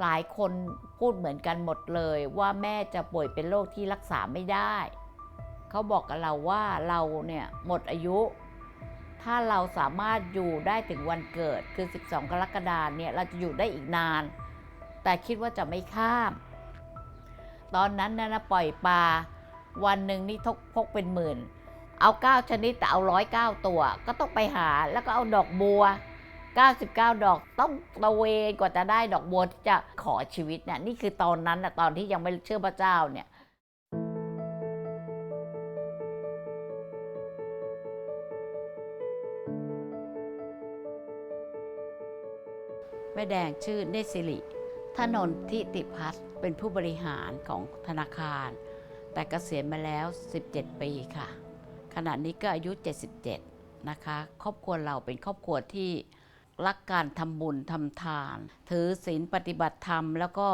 หลายคนพูดเหมือนกันหมดเลยว่าแม่จะป่วยเป็นโรคที่รักษาไม่ได้ เขาบอกกับเราว่าเราเนี่ยหมดอายุ ถ้าเราสามารถอยู่ได้ถึงวันเกิดคือ 12 กรกฎาคมเนี่ยเราจะอยู่ได้อีกนาน แต่คิดว่าจะไม่ข้าม ตอนนั้นนะนะปล่อยปลาวันหนึ่งนี่ทกพกเป็นหมื่น เอาเก้าชนิดแต่เอาร้อยเก้าตัว ก็ต้องไปหาแล้วก็เอาดอกบัว 99 ดอกต้องตะเวนกว่าจะได้ดอกบัวที่จะขอชีวิตเนี่ยนี่คือตอนนั้นนะตอนที่ยังไม่เชื่อพระเจ้าเนี่ยแม่แดงชื่อเนสิริถนนทิติพัฒน์เป็นผู้บริหารของธนาคาร แต่เกษียณมาแล้ว 17 ปีค่ะ ขณะนี้ก็อายุ 77 นะคะ ครอบครัวเราเป็นครอบครัวที่ รักการทำบุญทำทาน ถือศีลปฏิบัติธรรม แล้วก็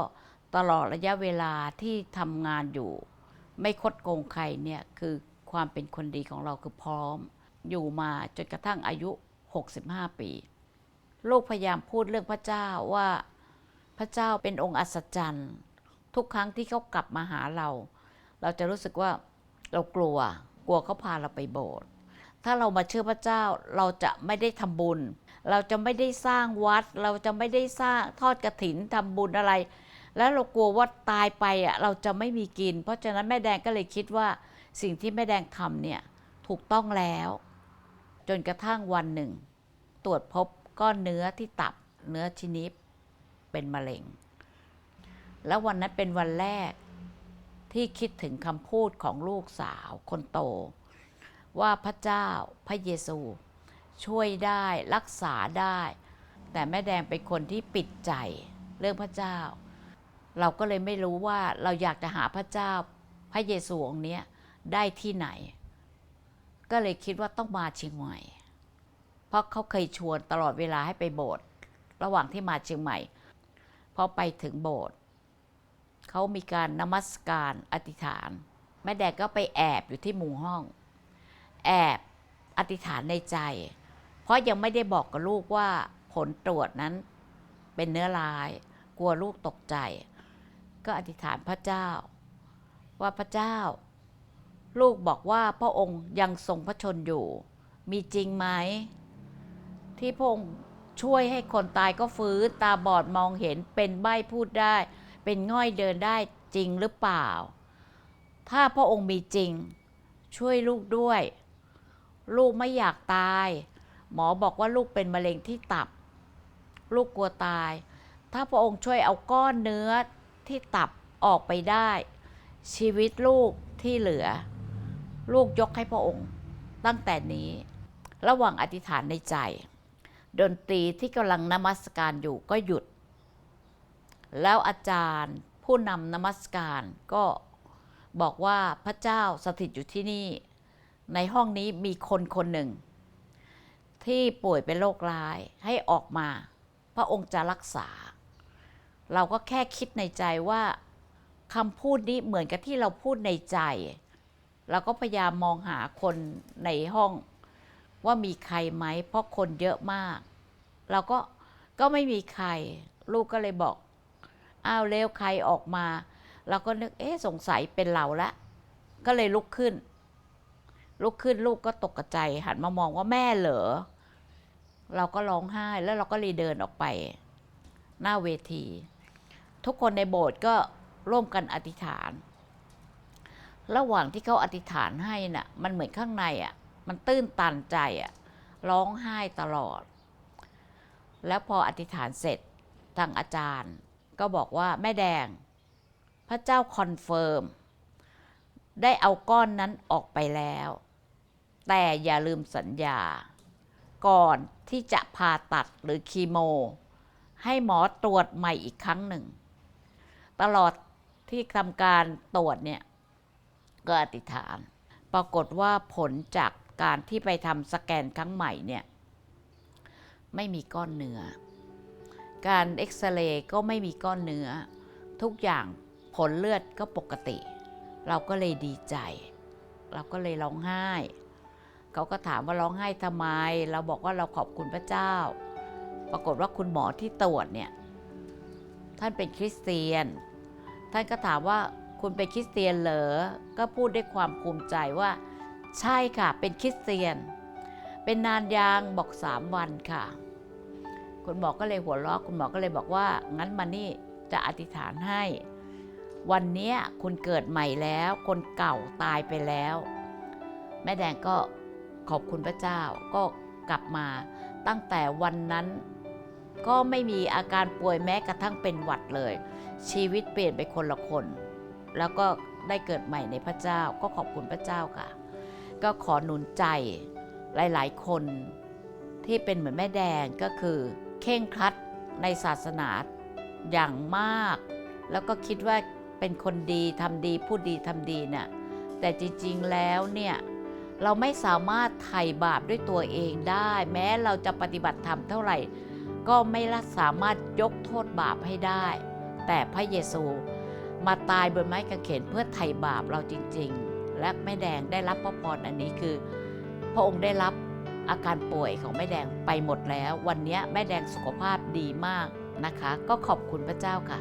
ตลอดระยะเวลาที่ทำงานอยู่ ไม่คดโกงใครเนี่ยคือความเป็นคนดีของเราคือพร้อม อยู่มาจนกระทั่งอายุ 65 ปี ลูกพยายามพูดเรื่องพระเจ้าว่าพระเจ้าเป็นองค์อัศจรรย์ ทุกครั้งที่เขากลับมาหาเรา เราจะรู้สึกว่าเรากลัว กลัวเขาพาเราไปโบสถ์ถ้าเรามาเชื่อพระเจ้าเราจะไม่ได้ทำบุญ เราจะไม่ได้สร้างวัด เราจะไม่ได้สร้างทอดกระถินทำบุญอะไร แล้วเรากลัวว่าตายไปอะเราจะไม่มีกิน เพราะฉะนั้นแม่แดงก็เลยคิดว่าสิ่งที่แม่แดงทำเนี่ยถูกต้องแล้ว จนกระทั่งวันหนึ่ง ตรวจพบก้อนเนื้อที่ตับเนื้อชนิดเป็นมะเร็ง แล้ววันนั้นเป็นวันแรกที่คิดถึงคำพูดของลูกสาวคนโต ว่าพระเจ้าพระเยซู ช่วยได้รักษาได้ แต่แม่แดงเป็นคนที่ปิดใจเรื่องพระเจ้า เราก็เลยไม่รู้ว่าเราอยากจะหาพระเจ้าพระเยซูองค์นี้ได้ที่ไหน ก็เลยคิดว่าต้องมาเชียงใหม่ เพราะเขาเคยชวนตลอดเวลาให้ไปโบสถ์ระหว่างที่มาเชียงใหม่พอไปถึงโบสถ์เขามีการนมัสการอธิษฐาน แม่แดงก็ไปแอบอยู่ที่มุมห้อง แอบอธิษฐานในใจ ราะยังไม่ได้บอกกับลูกว่าผลตรวจนั้นเป็นเนื้อร้าย กลัวลูกตกใจ ก็อธิษฐานพระเจ้า ว่าพระเจ้า ลูกบอกว่าพระองค์ยังทรงพระชนอยู่ มีจริงไหม ที่พระองค์ช่วยให้คนตายก็ฟื้นตาบอดมองเห็นเป็นใบ้พูดได้ เป็นง่อยเดินได้จริงหรือเปล่า ถ้าพระองค์มีจริง ช่วยลูกด้วย ลูกไม่อยากตาย หมอบอกว่าลูกเป็นมะเร็งที่ตับ ลูกกลัวตาย ถ้าพระองค์ช่วยเอาก้อนเนื้อที่ตับออกไปได้ ชีวิตลูกที่เหลือ ลูกยกให้พระองค์ตั้งแต่นี้ ระหว่างอธิษฐานในใจ ดนตรีที่กำลังนมัสการอยู่ก็หยุด แล้วอาจารย์ผู้นำนมัสการก็บอกว่าพระเจ้าสถิตอยู่ที่นี่ ในห้องนี้มีคนคนหนึ่ง ที่ป่วยเป็นโรคร้ายให้ออกมา พระองค์จะรักษา เราก็แค่คิดในใจว่าคำพูดนี้เหมือนกับที่เราพูดในใจ เราก็พยายามมองหาคนในห้องว่ามีใครไหม เพราะคนเยอะมาก เราก็ก็ไม่มีใคร ลูกก็เลยบอก อ้าวเร็วใครออกมา เราก็นึกเอ๊ะสงสัยเป็นเราละ ก็เลยลุกขึ้น ลุกขึ้นลูกก็ตกใจหันมามองว่าแม่เหรอ เราก็ร้องไห้แล้วเราก็เลยเดินออกไป หน้าเวที ทุกคนในโบสถ์ก็ร่วมกันอธิษฐาน ระหว่างที่เขาอธิษฐานให้น่ะ มันเหมือนข้างในอะ มันตื้นตันใจอะ ร้องไห้ตลอด แล้วพออธิษฐานเสร็จทางอาจารย์ ก็บอกว่าแม่แดง พระเจ้าคอนเฟิร์มได้เอาก้อนนั้นออกไปแล้ว แต่อย่าลืมสัญญา ก่อนที่จะผ่าตัดหรือคีโม ให้หมอตรวจใหม่อีกครั้งหนึ่ง ตลอดที่ทำการตรวจเนี่ยก็อธิษฐาน ปรากฏว่าผลจากการที่ไปทำสแกนครั้งใหม่เนี่ยไม่มีก้อนเนื้อ การเอ็กซเรย์ก็ไม่มีก้อนเนื้อ ทุกอย่างผลเลือดก็ปกติ เราก็เลยดีใจ เราก็เลยร้องไห้ เขาก็ถามว่าร้องไห้ทำไม เราบอกว่าเราขอบคุณพระเจ้า ปรากฏว่าคุณหมอที่ตรวจเนี่ยท่านเป็นคริสเตียน ท่านก็ถามว่าคุณเป็นคริสเตียนเหรอ ก็พูดด้วยความภูมิใจว่า ใช่ค่ะ เป็นคริสเตียน เป็นนานยางบอกสามวันค่ะ คุณหมอก็เลยหัวเราะคุณหมอก็เลยบอกว่า งั้นมานี่จะอธิษฐานให้ วันนี้คุณเกิดใหม่แล้ว คนเก่าตายไปแล้ว แม่แดงก็ ขอบคุณพระเจ้าก็กลับมาตั้งแต่วันนั้น ก็ไม่มีอาการป่วยแม้กระทั่งเป็นหวัดเลย ชีวิตเปลี่ยนไปคนละคน แล้วก็ได้เกิดใหม่ในพระเจ้าก็ขอบคุณพระเจ้าค่ะ ก็ขอหนุนใจหลาย ๆ คนที่เป็นเหมือนแม่แดงก็คือ เข่งครัดในศาสนาอย่างมาก แล้วก็คิดว่าเป็นคนดีทำดีพูดดีทำดีเนี่ยแต่จริง ๆ แล้วเนี่ย เราไม่สามารถไถ่บาปด้วยตัวเองได้ แม้เราจะปฏิบัติธรรมเท่าไหร่ ก็ไม่สามารถยกโทษบาปให้ได้ แต่พระเยซูมาตายบนไม้กางเขนเพื่อไถ่บาปเราจริง ๆ และแม่แดงได้รับพระพรอันนี้คือ พระองค์ได้รับอาการป่วยของแม่แดงไปหมดแล้ว วันนี้แม่แดงสุขภาพดีมากนะคะ ก็ขอบคุณพระเจ้าค่ะ